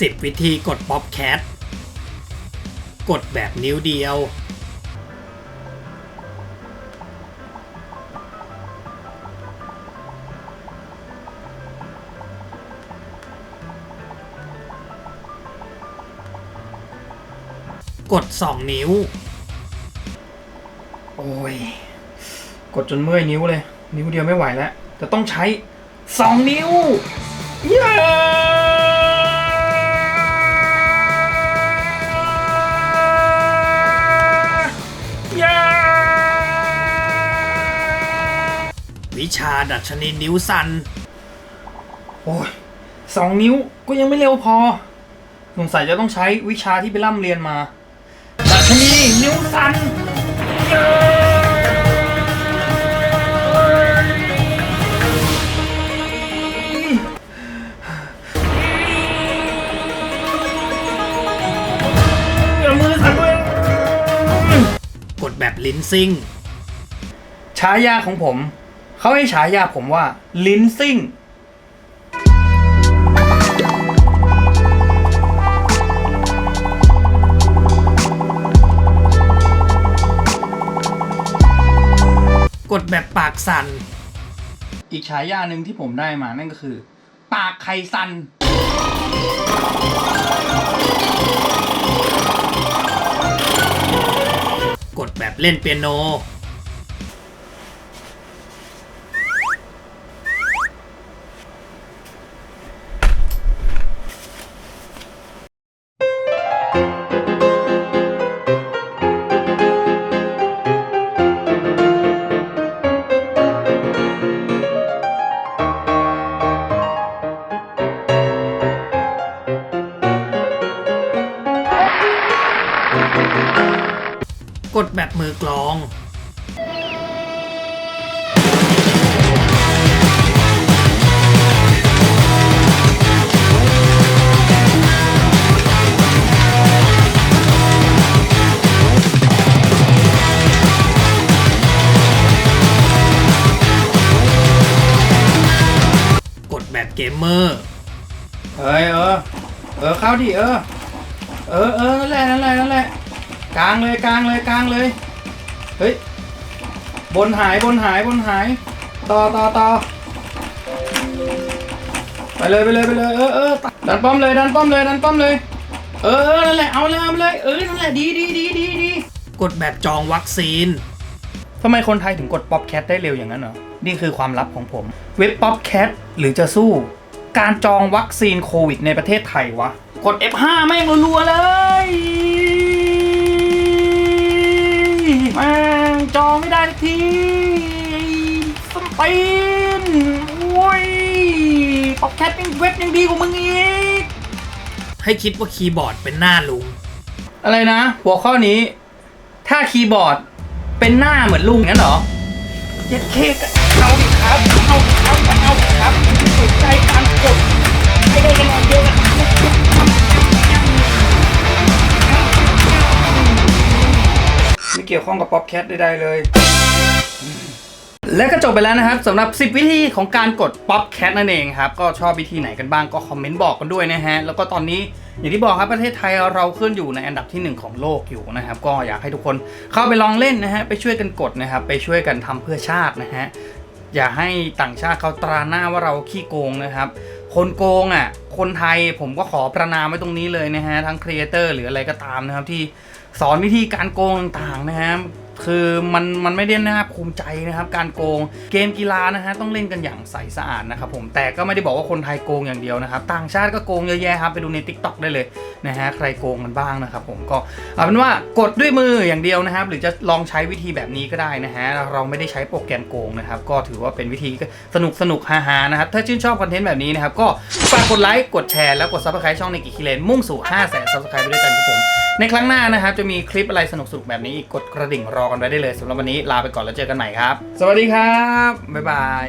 10 วิธีกดป๊อปแคทกดแบบนิ้วเดียว กด 2 นิ้ว โอ้ย กดจนเมื่อยนิ้วเลย นิ้วเดียวไม่ไหวแล้ว จะต้องใช้สองนิ้ว เย้เย้ วิชาดัชนีนิ้วสั่นโอ้ยสองนิ้วก็ยังไม่เร็วพอ สงสัยจะต้องใช้วิชาที่ไปร่ำเรียนมา ดัชนีนิ้วสั่นเย้อย่ามือสั่นด้วยกดแบบลิ้นซิ่งฉายาของผม เขาให้ฉายาผมว่า ลิ้นซิ่ง กดแบบปากสั่น อีกฉายาหนึ่งที่ผมได้มานั่นก็คือ ปากไข่สันกดแบบเล่นเปียโน กดแบบมือกลองกดแบบเกมเมอร์เฮ้ยเออ เออเข้าดิเออ เออเออนั่นแหละนั่นแหละนั่นแหละ กลางเลยกลางเลยกลางเลย เฮ้ย บนหายบนหายบนหาย ต่อต่อต่อไปเลยไปเลยไปเลยเออเออดันป้อมเลยดันป้อมเลยดันป้อมเลย เออเออนั่นแหละเอาเลยเอาเลยเออนั่นแหละดีดีดีดีดีกดแบบจองวัคซีนทำไมคนไทยถึงกดป๊อปแคทได้เร็วอย่างนั้นเหรอ นี่คือความลับของผม เว็บป๊อปแคทหรือจะสู้ การจองวัคซีนโควิดในประเทศไทยวะ กด F5 แม่งรัวๆเลย แม่งจองไม่ได้สักทีสมตีนโอ้ยป๊อปแคทยังเว็บยังดีกว่ามึงอีก ให้คิดว่าคีย์บอร์ดเป็นหน้าลุง อะไรนะ หัวข้อนี้ ถ้าคีย์บอร์ดเป็นหน้าเหมือนลุงงั้นเหรอ เย็ดเคกเอาดิครับ เอาเอาเอาครับสนใจการกดให้ได้คะแนนเยอะ เกี่ยวข้องกับป๊อปแคทใดๆเลย และก็จบไปแล้วนะครับสำหรับ 10 วิธีของการกด Pop Cat นั่นเองครับ ก็ชอบวิธีไหนกันบ้างก็คอมเมนต์บอกกันด้วยนะฮะ แล้วก็ตอนนี้อย่างที่บอกครับประเทศไทยเราขึ้นอยู่ในอันดับที่ 1 ของโลกอยู่นะครับ ก็อยากให้ทุกคนเข้าไปลองเล่นนะฮะไปช่วยกันกดนะครับไปช่วยกันทำเพื่อชาตินะฮะอย่าให้ต่างชาติเขาตราหน้าว่าเราขี้โกงนะครับ คนโกงอะ คนไทยผมก็ขอประนามไว้ตรงนี้เลยนะฮะ ทั้งครีเอเตอร์หรืออะไรก็ตามนะครับ ที่สอนวิธีการโกงต่างๆนะฮะ คือมันมันไม่ได้น่าภูมิใจนะครับการโกงเกมกีฬานะฮะต้องเล่นกันอย่างใสสะอาดนะครับผมแต่ก็ไม่ได้บอกว่าคนไทยโกงอย่างเดียวนะครับต่างชาติก็โกงเยอะแยะครับไปดูใน t ิ k t o k ได้เลยนะฮะใครโกงมันบ้างนะครับผมก็เอาเป็นว่ากดด้วยมืออย่างเดียวนะครับ หรือจะลองใช้วิธีแบบนี้ก็ได้นะฮะเราไม่ได้ใช้โปรแกรมโกงนะครับก็ถือว่าเป็นวิธีสนุกสนุกฮาๆนะครับถ้าชื่นชอบคอนเทนต์แบบนี้นะครับก็ฝากกดไลค์กดแชร์แล้วกดซับสไครต์ช่องในกิคิเลนมุ่งสู่5 0 0 0 0 0ซับสไครต์ไปด้วยกันครับผม ในครั้งหน้านะครับ จะมีคลิปอะไรสนุกๆแบบนี้อีกกดกระดิ่งรอกันไว้ได้เลยสำหรับวันนี้ลาไปก่อนแล้วเจอกันใหม่ครับ สวัสดีครับ บ๊ายบาย